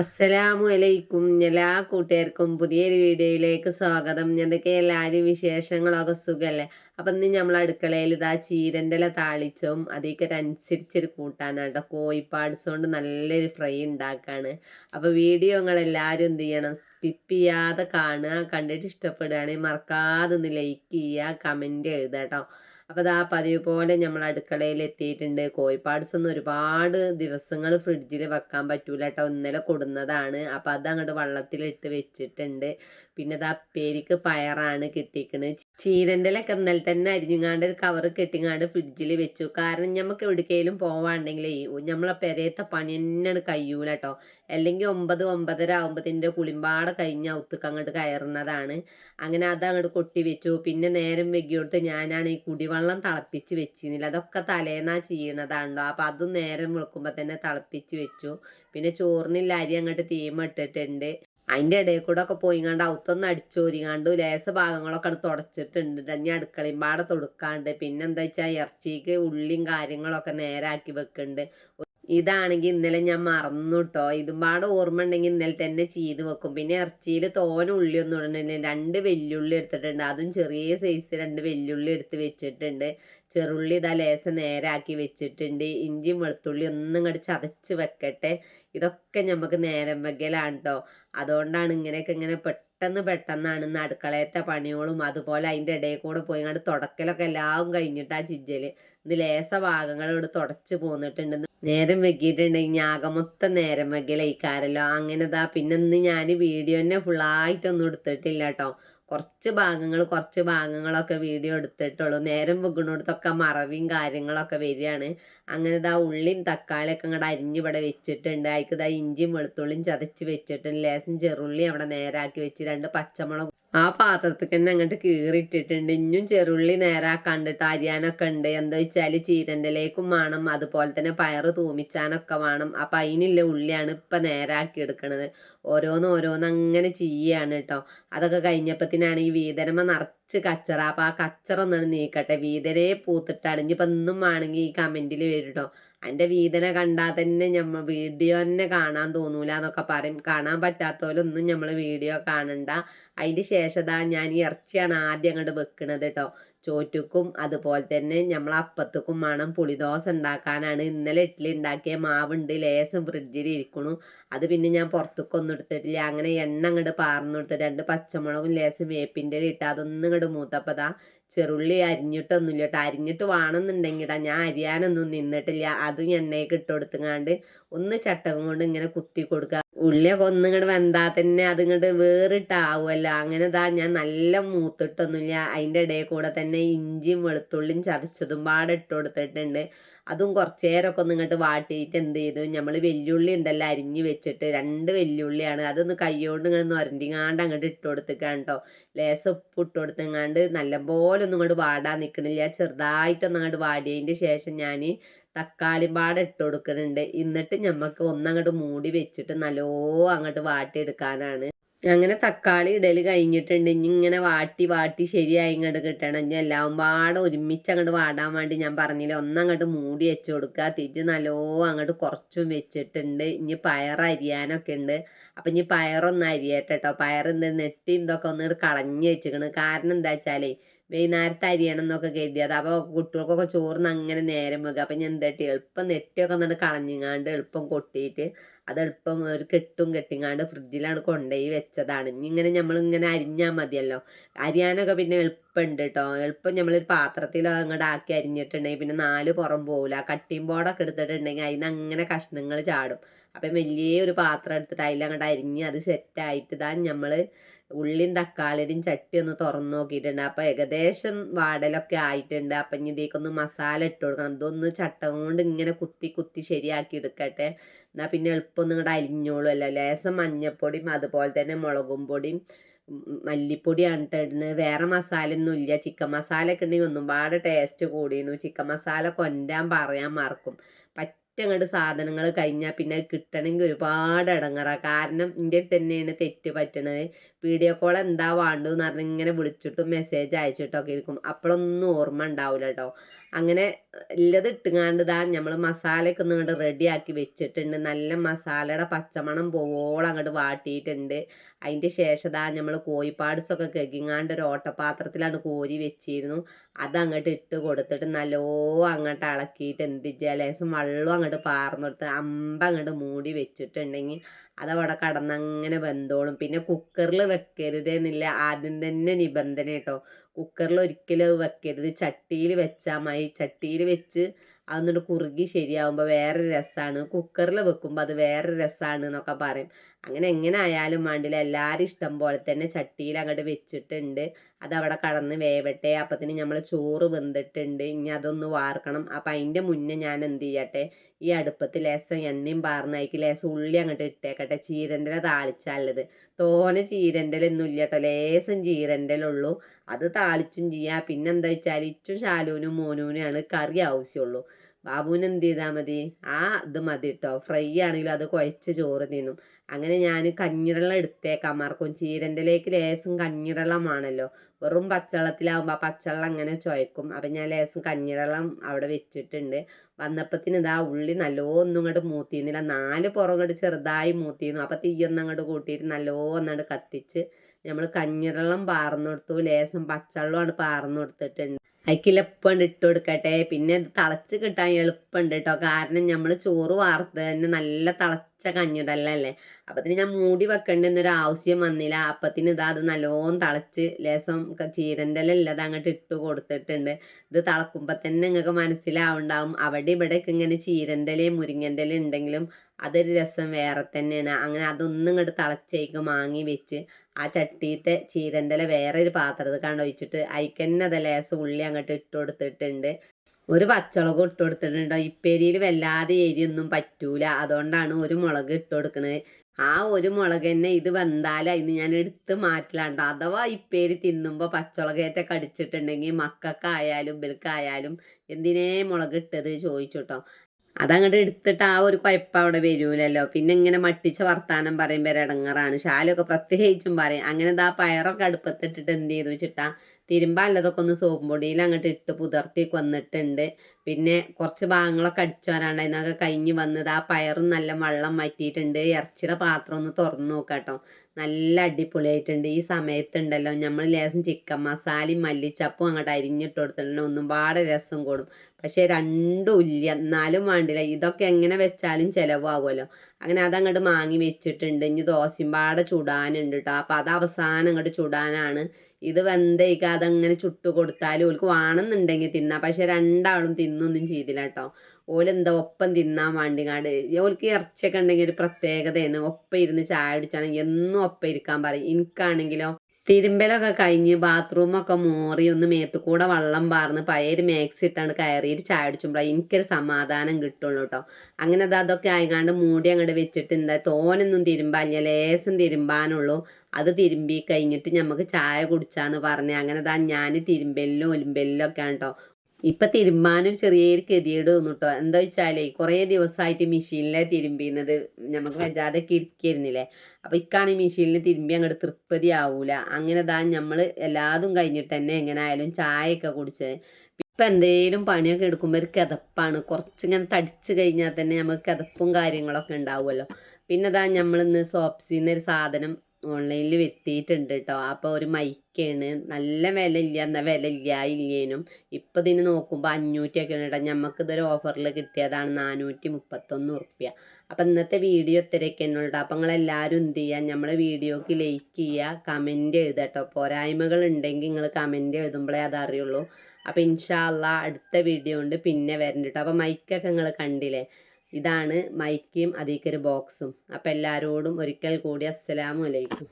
അസ്സലാമു അലൈക്കും എല്ലാ കൂട്ടുകാർക്കും പുതിയൊരു വീഡിയോയിലേക്ക് സ്വാഗതം. എന്തൊക്കെ എല്ലാവരും വിശേഷങ്ങളൊക്കെ സുഖമല്ലേ അപ്പം ഇന്ന് നമ്മൾ അടുക്കളയിൽ ഇതാ ചീരന്റെ ഇല താളിച്ചും അനുസരിച്ചൊരു കേട്ടോ. കോഴിപ്പാട്സ് കൊണ്ട് നല്ലൊരു ഫ്രൈ ഉണ്ടാക്കുകയാണ് അപ്പോൾ വീഡിയോ നിങ്ങൾ എല്ലാവരും എന്ത് ചെയ്യണം? സ്കിപ്പ് ചെയ്യാതെ കാണുക. കണ്ടിട്ട് ഇഷ്ടപ്പെടുകയാണെങ്കിൽ മറക്കാതെ ഒന്ന് ലൈക്ക് ചെയ്യുക കമന്റ് എഴുതാം കേട്ടോ. അപ്പോൾ അതാ പതിവ് പോലെ നമ്മൾ അടുക്കളയിൽ എത്തിയിട്ടുണ്ട് കോഴിപ്പാട്സ് ഒന്നും ഒരുപാട് ദിവസങ്ങൾ ഫ്രിഡ്ജിൽ വെക്കാൻ പറ്റൂല കേട്ടോ ഇന്നലെ കൊടുന്നതാണ്. അപ്പോൾ അത് അങ്ങോട്ട് വെള്ളത്തിലിട്ട് വെച്ചിട്ടുണ്ട്. പിന്നെ അതാ പേരിക്ക് പയറാണ് കിട്ടിക്കണ്. ചീരന്റെ ഇലൊക്കെ ഇന്നലെ തന്നെ അരിഞ്ഞുങ്ങാണ്ട് ഒരു കവറ് കെട്ടിങ്ങാണ്ട് ഫ്രിഡ്ജിൽ വെച്ചു. കാരണം നമുക്ക് എവിടേക്കെങ്കിലും പോവാണ്ടെങ്കിലേ നമ്മളെ പെരയത്തെ പണി തന്നെയാണ് കഴിയൂല കേട്ടോ അല്ലെങ്കിൽ ഒമ്പത് ഒമ്പതര ആകുമ്പത്തിന്റെ കുളിമ്പാടെ കഴിഞ്ഞ ഒത്തുക്ക് അങ്ങോട്ട് കയറുന്നതാണ്. അങ്ങനെ അത് അങ്ങോട്ട് കൊട്ടി വെച്ചു. പിന്നെ നേരം വെക്കിയോടുത്ത് ഞാനാണ് ഈ കുടിവെള്ളം തിളപ്പിച്ച് വെച്ചിരുന്നില്ല. അതൊക്കെ തലേന്നാ ചെയ്യണതാണല്ലോ. അപ്പം അതും നേരം വിളിക്കുമ്പോൾ തന്നെ തിളപ്പിച്ച് വെച്ചു. പിന്നെ ചോറിനില്ല അങ്ങോട്ട് തീമ ഇട്ടിട്ടുണ്ട്. അതിന്റെ ഇടയിൽ കൂടെ ഒക്കെ പോയിങ്ങാണ്ട് ഔത്തൊന്ന് അടിച്ചോരിങ്ങാണ്ട് ലേസ ഭാഗങ്ങളൊക്കെ അത് തുടച്ചിട്ടുണ്ട്. ഞാൻ അടുക്കളയും പാടെ തൊടുക്കാണ്ട്. പിന്നെ എന്താ വെച്ചാൽ ഇറച്ചിക്ക് ഉള്ളിയും കാര്യങ്ങളൊക്കെ നേരാക്കി വെക്കുന്നുണ്ട് ഇതാണെങ്കിൽ ഇന്നലെ ഞാൻ മറന്നു കേട്ടോ ഇതും പാടെ ഓർമ്മ ഉണ്ടെങ്കിൽ ഇന്നലെ തന്നെ ചെയ്ത് വെക്കും. പിന്നെ ഇറച്ചിയിൽ തോന ഒന്നും ഉടനെ രണ്ട് വെല്ലുള്ളി എടുത്തിട്ടുണ്ട്. അതും ചെറിയ സൈസ് രണ്ട് വെല്ലുള്ളി എടുത്ത് വെച്ചിട്ടുണ്ട്. ചെറുള്ളി ഇതാ ലേശം നേരാക്കി വെച്ചിട്ടുണ്ട്. ഇഞ്ചിയും വെളുത്തുള്ളി ഒന്നും ഇങ്ങോട്ട് ചതച്ച് വെക്കട്ടെ. ഇതൊക്കെ നമുക്ക് നേരം വെക്കലാണ് കേട്ടോ അതുകൊണ്ടാണ് ഇങ്ങനെയൊക്കെ ഇങ്ങനെ പെട്ടെന്ന് പെട്ടെന്നാണ് ഇന്ന് അടുക്കളയത്തെ പണികളും അതുപോലെ അതിന്റെ ഇടയിൽ കൂടെ പോയി കണ്ട് തുടക്കലൊക്കെ എല്ലാം കഴിഞ്ഞിട്ട് ആ ചിജ്ജൽ ഇത് ലേസ ഭാഗങ്ങൾ ഇവിടെ തുടച്ച് പോന്നിട്ടുണ്ട്. നേരം വെക്കിയിട്ടുണ്ടെങ്കിൽ ആകമൊത്തം നേരം വെക്കലയിക്കാരല്ലോ അങ്ങനെതാ പിന്നെ ഇന്ന് ഞാൻ വീഡിയോ തന്നെ ഫുള്ളായിട്ടൊന്നും എടുത്തിട്ടില്ല കേട്ടോ കുറച്ച് ഭാഗങ്ങൾ കുറച്ച് ഭാഗങ്ങളൊക്കെ വീഡിയോ എടുത്തിട്ടുള്ളൂ. നേരം വെക്കണോടത്തൊക്കെ മറവിയും കാര്യങ്ങളൊക്കെ വരികയാണ്. അങ്ങനെ ഇതാ ഉള്ളിയും തക്കാളിയൊക്കെ അങ്ങോട്ട് അരിഞ്ഞിവിടെ വെച്ചിട്ടുണ്ട്. അതിക്ക് ഇഞ്ചിയും വെളുത്തുള്ളിയും ചതച്ച് വെച്ചിട്ടുണ്ട്. ലേസം ചെറുള്ളി അവിടെ നേരാക്കി വെച്ച് രണ്ട് പച്ചമുളക് ആ പാത്രത്തിൽ തന്നെ അങ്ങോട്ട് കീറിയിട്ടിട്ടുണ്ട്. ഇഞ്ഞും ചെറുള്ളി നേരാക്കാണ്ടിട്ട് അരിയാനൊക്കെ ഉണ്ട്. എന്താ വെച്ചാൽ ചീരന്റെലേക്കും വേണം. അതുപോലെ തന്നെ പയറ് തൂമിച്ചാനൊക്കെ വേണം. അപ്പം അതിനുള്ള ഉള്ളിയാണ് ഇപ്പം നേരാക്കി എടുക്കണത്. ഓരോന്ന് ഓരോന്ന് അങ്ങനെ ചെയ്യാണ് കേട്ടോ അതൊക്കെ കഴിഞ്ഞപ്പത്തിനാണ് ഈ വീതനമ്മ നിറച്ച് കച്ചറ. അപ്പം ആ കച്ചറ ഒന്നാണ് നീക്കട്ടെ. വീതരേ പൂത്തിട്ടാണ്. ഇനിയിപ്പം ഇന്നും വേണമെങ്കിൽ ഈ കമന്റിൽ വരും കേട്ടോ അതിന്റെ വീതന കണ്ടാൽ തന്നെ നമ്മൾ വീഡിയോ തന്നെ കാണാൻ തോന്നൂല എന്നൊക്കെ പറയും. കാണാൻ പറ്റാത്തവരൊന്നും നമ്മൾ വീഡിയോ കാണണ്ട. അതിന് ശേഷം ഞാൻ ഇറച്ചിയാണ് ആദ്യം അങ്ങോട്ട് വെക്കണത് കേട്ടോ ചോറ്റുക്കും അതുപോലെ തന്നെ നമ്മൾ അപ്പത്തുക്കും വേണം പുളിദോശ ഉണ്ടാക്കാനാണ്. ഇന്നലെ ഇഡ്ഡലി ഉണ്ടാക്കിയ മാവുണ്ട് ലേസം ഫ്രിഡ്ജിൽ ഇരിക്കണു. അത് പിന്നെ ഞാൻ പുറത്തേക്കൊന്നും എടുത്തിട്ടില്ല. അങ്ങനെ എണ്ണ അങ്ങോട്ട് പാർന്നു കൊടുത്ത് രണ്ട് പച്ചമുളകും ലേസം വേപ്പിന്റെ ഇട്ട് അതൊന്നും ഇങ്ങോട്ട് മൂത്തപ്പതാ ചെറുള്ളി അരിഞ്ഞിട്ടൊന്നുമില്ല കേട്ടോ അരിഞ്ഞിട്ട് വേണമെന്നുണ്ടെങ്കിൽ ഞാൻ അരിയാനൊന്നും നിന്നിട്ടില്ല. അതും എണ്ണയൊക്കെ ഇട്ട് കൊടുത്തുങ്ങാണ്ട് ഒന്ന് ചട്ടകം കൊണ്ട് ഇങ്ങനെ കുത്തി കൊടുക്കുക ഉള്ളിയൊക്കെ ഒന്നിങ്ങോട്ട് വെന്താൽ തന്നെ അതിങ്ങോട്ട് വേറിട്ടാവുമല്ലോ അങ്ങനെ ഇതാ ഞാൻ നല്ല മൂത്തിട്ടൊന്നുമില്ല. അതിന്റെ ഇടയിൽ കൂടെ തന്നെ ഇഞ്ചിയും വെളുത്തുള്ളിയും ചതച്ചതും പാടെ ഇട്ട് കൊടുത്തിട്ടുണ്ട്. അതും കുറച്ച് നേരമൊക്കെ ഒന്ന് ഇങ്ങോട്ട് വാട്ടിയിട്ട് എന്ത് ചെയ്തു? നമ്മൾ വെല്ലുള്ളി ഉണ്ടല്ലോ അരിഞ്ഞ് വെച്ചിട്ട് രണ്ട് വെല്ലുള്ളിയാണ്. അതൊന്ന് കൈയോണ്ട് ഇങ്ങനെ നൊരണ്ടിങ്ങാണ്ട് അങ്ങോട്ട് ഇട്ട് കൊടുത്തേക്കാണ് കേട്ടോ ലേസം ഉപ്പ് ഇട്ട് കൊടുത്തെങ്ങാണ്ട് നല്ലപോലെ ഒന്നും ഇങ്ങോട്ട് വാടാൻ നിൽക്കണില്ല ചെറുതായിട്ടൊന്നും അങ്ങോട്ട് വാടിയതിന്റെ ശേഷം ഞാൻ തക്കാളി പാട ഇട്ട് കൊടുക്കുന്നുണ്ട് എന്നിട്ട് നമുക്ക് ഒന്നങ്ങോട്ട് മൂടി വെച്ചിട്ട് നല്ലോ അങ്ങോട്ട് വാട്ടിയെടുക്കാനാണ്. അങ്ങനെ തക്കാളി ഇടൽ കഴിഞ്ഞിട്ടുണ്ട്. ഇനി ഇങ്ങനെ വാട്ടി വാട്ടി ശരിയായി ഇങ്ങോട്ട് കിട്ടണം. ഇനി എല്ലാം പാടെ ഒരുമിച്ച് അങ്ങോട്ട് വാടാൻ വേണ്ടി ഞാൻ പറഞ്ഞില്ല ഒന്നങ്ങോട്ട് മൂടി വെച്ച് കൊടുക്കുക. തിരിച്ച് നല്ലോ അങ്ങോട്ട് കുറച്ചും വെച്ചിട്ടുണ്ട്. ഇനി പയർ അരിയാനൊക്കെ ഉണ്ട് അപ്പൊ ഇനി പയറൊന്ന് അരിയട്ടെ കേട്ടോ പയർ എന്ത് നെട്ടിയും ഇതൊക്കെ ഒന്ന് കളഞ്ഞ് വെച്ചിക്കണ്. കാരണം എന്താ വെച്ചാലേ വൈകുന്നേരത്തെ അരിയണം എന്നൊക്കെ കരുതിയത് അപ്പോൾ കുട്ടികൾക്കൊക്കെ ചോറിന് അങ്ങനെ നേരം വെക്കുക അപ്പം ഞാൻ എന്താ എളുപ്പം നെറ്റിയൊക്കെ എന്നിട്ട് കളഞ്ഞിങ്ങാണ്ട് എളുപ്പം കൊട്ടിയിട്ട് അത് എളുപ്പം ഒരു കെട്ടും കെട്ടിങ്ങാണ്ട് ഫ്രിഡ്ജിലാണ് കൊണ്ടുപോയി വെച്ചതാണ്. ഇനി ഇങ്ങനെ നമ്മളിങ്ങനെ അരിഞ്ഞാൽ മതിയല്ലോ. അരിയാനൊക്കെ പിന്നെ എളുപ്പമുണ്ട് കേട്ടോ എളുപ്പം നമ്മളൊരു പാത്രത്തിൽ അങ്ങോട്ട് ആക്കി അരിഞ്ഞിട്ടുണ്ടെങ്കിൽ പിന്നെ നാല് പുറം പോകില്ല കട്ടിയും ബോർഡൊക്കെ എടുത്തിട്ടുണ്ടെങ്കിൽ അതിന് അങ്ങനെ കഷ്ണങ്ങൾ ചാടും. അപ്പം വലിയ ഒരു പാത്രം എടുത്തിട്ട് അതിലങ്ങോട്ട് അരിഞ്ഞ് അത് സെറ്റായിട്ട് താൻ നമ്മൾ ഉള്ളിയും തക്കാളിയുടെയും ചട്ടി ഒന്ന് തുറന്നു നോക്കിയിട്ടുണ്ട്. അപ്പോൾ ഏകദേശം വാടലൊക്കെ ആയിട്ടുണ്ട്. അപ്പം ഇനി ഇതിലേക്കൊന്ന് മസാല ഇട്ട് കൊടുക്കണം. ഇതൊന്ന് ചട്ടം കൊണ്ട് ഇങ്ങനെ കുത്തി കുത്തി ശരിയാക്കി എടുക്കട്ടെ. എന്നാൽ പിന്നെ എളുപ്പം ഒന്നും ഇങ്ങോട്ട് അലിഞ്ഞോളും അല്ല ലേശം മഞ്ഞപ്പൊടിയും അതുപോലെ തന്നെ മുളകും പൊടിയും മല്ലിപ്പൊടിയാണ് ഇടുന്നത്. വേറെ മസാല ഒന്നും ഇല്ല. ചിക്കൻ മസാല ഒക്കെ ഉണ്ടെങ്കിൽ ഒന്നും പാടെ ടേസ്റ്റ് കൂടിയിരുന്നു. ചിക്കൻ മസാല കൊണ്ടാൻ പറയാൻ മറക്കും. അങ്ങോട്ട് സാധനങ്ങൾ കഴിഞ്ഞാൽ പിന്നെ കിട്ടണമെങ്കിൽ ഒരുപാട് ഇടങ്ങറ കാരണം എന്റെ തന്നെയാണ് തെറ്റ് പറ്റണത്. വീഡിയോ കോൾ എന്താ വേണ്ടതെന്ന് പറഞ്ഞ് ഇങ്ങനെ വിളിച്ചിട്ടും മെസ്സേജ് അയച്ചിട്ടൊക്കെ ഇരിക്കും. അപ്പോഴൊന്നും ഓർമ്മ ഉണ്ടാവില്ല കേട്ടോ അങ്ങനെ ഉള്ളത് ഇട്ടുകാണ്ട് ഇതാ നമ്മൾ മസാലയൊക്കെ ഒന്ന് ഇങ്ങോട്ട് റെഡിയാക്കി വെച്ചിട്ടുണ്ട്. നല്ല മസാലയുടെ പച്ചമണം പോവോളം അങ്ങോട്ട് വാട്ടിയിട്ടുണ്ട് അതിന്റെ ശേഷം താ നമ്മൾ കോഴിപ്പാട്സൊക്കെ കെകിങ്ങാണ്ട് ഒരു ഓട്ടപാത്രത്തിലാണ് കോരി വെച്ചിരുന്നു. അത് അങ്ങോട്ട് ഇട്ട് കൊടുത്തിട്ട് നല്ലോ അങ്ങോട്ട് ഇളക്കിയിട്ട് എന്ത് ലേശം വെള്ളം അങ്ങോട്ട് പാർന്നു കൊടുത്ത് അമ്പ അങ്ങോട്ട് മൂടി വെച്ചിട്ടുണ്ടെങ്കിൽ അതവിടെ കടന്നങ്ങനെ വെന്തോളും. പിന്നെ കുക്കറിൽ വെക്കരുതെന്നില്ല. ആദ്യം തന്നെ നിബന്ധന കേട്ടോ. കുക്കറിൽ ഒരിക്കലും വെക്കരുത്. ചട്ടിയിൽ വെച്ചാൽ മതി. ചട്ടിയിൽ വെച്ച് അതൊന്നിട്ട് കുറുകി ശരിയാവുമ്പോൾ വേറെ രസമാണ് കുക്കറിൽ വെക്കുമ്പോൾ അത് വേറെ രസമാണ് എന്നൊക്കെ പറയും. അങ്ങനെ എങ്ങനെ ആയാലും വേണ്ടില്ല. എല്ലാവരും ഇഷ്ടം പോലെ തന്നെ ചട്ടിയിൽ അങ്ങോട്ട് വെച്ചിട്ടുണ്ട്. അതവിടെ കടന്ന് വേവട്ടെ. അപ്പത്തിന് നമ്മൾ ചോറ് വെന്തിട്ടുണ്ട്. ഇനി അതൊന്ന് വാർക്കണം. അപ്പം അതിന്റെ മുന്നേ ഞാൻ എന്ത് ചെയ്യട്ടെ? ഈ അടുപ്പത്ത് ലേശം എണ്ണയും പാർന്നായിക്ക് ലേശം ഉള്ളി അങ്ങോട്ട് ഇട്ടേക്കട്ടെ. ചീരന്റെ താളിച്ചാലത് തോനെ ചീരന്റെ ഇല്ല കേട്ടോ ലേശം ചീരന്റെ ഉള്ളൂ അത് താളിച്ചും ചെയ്യാം. പിന്നെന്താ വെച്ചാൽ ഇച്ചും ശാലുവിനും ആണ് കറി ആവശ്യമുള്ളൂ ബാബുവിന് എന്ത് ചെയ്താൽ മതി? ആ ഇത് മതി കേട്ടോ ഫ്രൈ ആണെങ്കിലും അത് കുഴച്ച് ചോറ് തിന്നും. അങ്ങനെ ഞാൻ കഞ്ഞിവെള്ളം എടുത്തേക്കാം. മറക്കും. ചീരന്റെലേക്ക് ലേശം കഞ്ഞിവെള്ളമാണല്ലോ വെറും പച്ചവെള്ളത്തിലാവുമ്പോൾ ആ പച്ചവെള്ളം അങ്ങനെ ചുവയ്ക്കും അപ്പം ഞാൻ ലേശം കഞ്ഞിവെള്ളം അവിടെ വെച്ചിട്ടുണ്ട്. വന്നപ്പത്തിന് ഇതാ ഉള്ളി നല്ലോന്നും ഇങ്ങോട്ട് മൂത്തിയിരുന്നില്ല നാല് പുറം ഇങ്ങോട്ട് ചെറുതായി മൂത്തിയിരുന്നു അപ്പം തീയൊന്നും അങ്ങോട്ട് കൂട്ടിയിട്ട് നല്ലോന്നങ്ങോട്ട് കത്തിച്ച് നമ്മൾ കഞ്ഞിവെള്ളം പാർന്നു കൊടുത്തു ലേശം പച്ചവെള്ളമാണ് പാർന്നു കൊടുത്തിട്ടുണ്ട് അതിൽ എളുപ്പമുണ്ട് ഇട്ട് കൊടുക്കട്ടെ. പിന്നെ ഇത് തിളച്ച് കിട്ടാൻ എളുപ്പമുണ്ട് കേട്ടോ കാരണം നമ്മൾ ചോറ് വാർത്ത് തന്നെ നല്ല തിളച്ച കഞ്ഞിടല്ലേ അപ്പത്തിന് ഞാൻ മൂടി വെക്കേണ്ടെന്നൊരു ആവശ്യം വന്നില്ല. അപ്പത്തിന് ഇതാ അത് നല്ലോണം തിളച്ച് ലേസം ചീരന്റെ ഇല്ലത് അങ്ങോട്ട് ഇട്ട് കൊടുത്തിട്ടുണ്ട്. ഇത് തിളക്കുമ്പോൾ തന്നെ നിങ്ങൾക്ക് മനസ്സിലാവുണ്ടാവും. അവിടെ ഇവിടെയൊക്കെ ഇങ്ങനെ ചീരന്റെ ഇലയും മുരിങ്ങന്റെ ഇല ഉണ്ടെങ്കിലും അതൊരു രസം വേറെ തന്നെയാണ്. അങ്ങനെ അതൊന്നും ഇങ്ങോട്ട് തിളച്ചേക്ക് മാങ്ങി വെച്ച് ആ ചട്ടിയിലത്തെ ചീരന്റെ ഇല വേറെ ഒരു പാത്രത്തിൽ കണ്ടൊഴിച്ചിട്ട് അതിക്കന്നെ അത് ലേസം ഉള്ളി അങ്ങോട്ട് ഇട്ട് കൊടുത്തിട്ടുണ്ട്. ഒരു പച്ചമുളക് ഇട്ട് കൊടുത്തിട്ടുണ്ട്? ഇപ്പേരിയിൽ വല്ലാതെ എരിയൊന്നും പറ്റൂല. അതുകൊണ്ടാണ് ഒരു മുളക് ഇട്ട് കൊടുക്കുന്നത് ആ ഒരു മുളക് തന്നെ ഇത് വെന്താലും അതിന് ഞാൻ എടുത്ത് മാറ്റലാണ്ട് അഥവാ ഇപ്പേരി തിന്നുമ്പോൾ പച്ചമുളകേറ്റ കടിച്ചിട്ടുണ്ടെങ്കിൽ മക്കൾക്കായാലും ഇവൽക്കായാലും എന്തിനേ മുളക് ഇട്ടത് ചോദിച്ചുട്ടോ. അതങ്ങോട്ട് എടുത്തിട്ട് ആ ഒരു കുഴപ്പം അവിടെ വരൂലല്ലോ. പിന്നെ ഇങ്ങനെ മട്ടിച്ച വർത്താനം പറയുമ്പോൾ ഇടങ്ങറാണ് ശാലൊക്കെ പ്രത്യേകിച്ചും പറയും. അങ്ങനെ ഇതാ പയറൊക്കെ അടുപ്പത്തിട്ടിട്ട് എന്ത് ചെയ്തു വെച്ചിട്ടാ? തിരുമ്പാല്ലതൊക്കെ ഒന്ന് സോപ്പ് പൊടിയിൽ അങ്ങോട്ട് ഇട്ട് പുതർത്തി വന്നിട്ടുണ്ട്. പിന്നെ കുറച്ച് ഭാഗങ്ങളൊക്കെ അടിച്ചു വരാണ്ടായിരുന്നൊക്കെ കഴിഞ്ഞ് വന്നത്. ആ പയറും നല്ല വെള്ളം മാറ്റിയിട്ടുണ്ട് ഇറച്ചിയുടെ പാത്രം ഒന്ന് തുറന്നു നോക്കാട്ടോ നല്ല അടിപൊളിയായിട്ടുണ്ട്. ഈ സമയത്തുണ്ടല്ലോ നമ്മൾ ലേശം ചിക്കൻ മസാലയും മല്ലിച്ചപ്പും അങ്ങോട്ട് അരിഞ്ഞിട്ട് കൊടുത്തിട്ടുണ്ട് ഒന്നും പാടെ രസം കൂടും. പക്ഷേ രണ്ടും ഇല്ല. എന്നാലും വേണ്ടില്ല. ഇതൊക്കെ എങ്ങനെ വെച്ചാലും ചിലവാകുമല്ലോ. അങ്ങനെ അതങ്ങോട്ട് മാങ്ങി വെച്ചിട്ടുണ്ട്. ഇനി ദോശയും പാടെ ചുടാനുണ്ട് കേട്ടോ. അപ്പം അത് അവസാനം അങ്ങോട്ട് ചുടാനാണ് ഇത് വെന്തയ്ക്ക് അങ്ങനെ ചുട്ടു കൊടുത്താൽ ഓൾക്ക് വേണമെന്നുണ്ടെങ്കിൽ തിന്നാം. പക്ഷെ രണ്ടാളും തിന്നൊന്നും ചെയ്തില്ല കേട്ടോ ഓലെന്താ ഒപ്പം തിന്നാൻ വേണ്ടിങ്ങാണ്ട്. ഓൽക്ക് ഇറച്ചിയൊക്കെ ഉണ്ടെങ്കിൽ ഒരു പ്രത്യേകതയാണ്. ഒപ്പം ഇരുന്ന് ചായ അടിച്ചാണെങ്കിൽ എന്നും ഒപ്പം ഇരിക്കാൻ പറയും. എനിക്കാണെങ്കിലോ തിരുമ്പലൊക്കെ കഴിഞ്ഞ് ബാത്റൂമൊക്കെ മോറി ഒന്ന് മേത്തുകൂടെ വെള്ളം പാർന്ന് പയര് മാക്സി ഇട്ടാണ്ട് കയറിയിട്ട് ചായ അടിച്ചുമ്പോൾ എനിക്കൊരു സമാധാനം കിട്ടുള്ളൂ കേട്ടോ അങ്ങനെ അത് അതൊക്കെ ആയിക്കാണ്ട് മൂടി അങ്ങോട്ട് വെച്ചിട്ട് എന്താ തോനൊന്നും തിരുമ്പാല്ല ലേസം തിരുമ്പാനുള്ളൂ. അത് തിരുമ്പി കഴിഞ്ഞിട്ട് നമുക്ക് ചായ കുടിച്ചാന്ന് പറഞ്ഞ് അങ്ങനെ ദാ ഞാൻ തിരുമ്പലിലും ഒലിമ്പലിലും ഒക്കെ ആണ് കേട്ടോ ഇപ്പൊ തിരുമ്പാനൊരു ചെറിയ ഗതികേട് തോന്നുട്ടോ. എന്താ വെച്ചാലേ കുറേ ദിവസമായിട്ട് മെഷീനിലെ തിരുമ്പിയുന്നത് നമുക്ക് വെജാതൊക്കെ കിരിക്കരുന്നില്ലേ അപ്പൊ ഇക്കാണ് മെഷീനിൽ തിരുമ്പി അങ്ങോട്ട് തൃപ്തി ആവൂല. അങ്ങനെ താൻ നമ്മൾ എല്ലാതും കഴിഞ്ഞിട്ട് തന്നെ എങ്ങനെ ആയാലും ചായയൊക്കെ കുടിച്ച് ഇപ്പം എന്തേലും പണിയൊക്കെ എടുക്കുമ്പോൾ ഒരു കിതപ്പാണ്. കുറച്ചിങ്ങനെ തടിച്ച് കഴിഞ്ഞാൽ തന്നെ നമുക്ക് കിതപ്പും കാര്യങ്ങളൊക്കെ ഉണ്ടാവുമല്ലോ. പിന്നെ ദാ നമ്മളിന്ന് സോപ്സിന്ന് ഒരു സാധനം ഓൺലൈനിൽ വെട്ടിയിട്ടുണ്ട് കേട്ടോ അപ്പോൾ ഒരു മൈക്കാണ്. നല്ല വില ഇല്ല എന്നാൽ വില ഇല്ല ഇല്ലേനും. ഇപ്പം ഇതിന് നോക്കുമ്പോൾ അഞ്ഞൂറ്റിയൊക്കെ ഉണ്ട് കേട്ടോ ഞമ്മക്കിതൊരു ഓഫറിൽ കിട്ടിയതാണ് നാനൂറ്റി മുപ്പത്തൊന്ന് ഉറുപ്പ്യ. അപ്പം ഇന്നത്തെ വീഡിയോ ഇത്രയൊക്കെ ഉള്ളൂ അപ്പം നിങ്ങളെല്ലാവരും എന്ത് ചെയ്യുക നമ്മളെ വീഡിയോക്ക് ലൈക്ക് ചെയ്യുക കമന്റ് എഴുതുക കേട്ടോ പോരായ്മകൾ ഉണ്ടെങ്കിൽ നിങ്ങൾ കമന്റ് എഴുതുമ്പോഴേ അതറിയുള്ളൂ അപ്പോൾ ഇൻഷാല്ല അടുത്ത വീഡിയോ ഉണ്ട് പിന്നെ വരണ്ട കേട്ടോ അപ്പം മൈക്കൊക്കെ നിങ്ങൾ കണ്ടില്ലേ? ഇതാണ് മൈക്കും അതിലേക്കൊരു ബോക്സും അപ്പോൾ എല്ലാവരോടും ഒരിക്കൽ കൂടി അസ്സലാമു അലൈക്കും.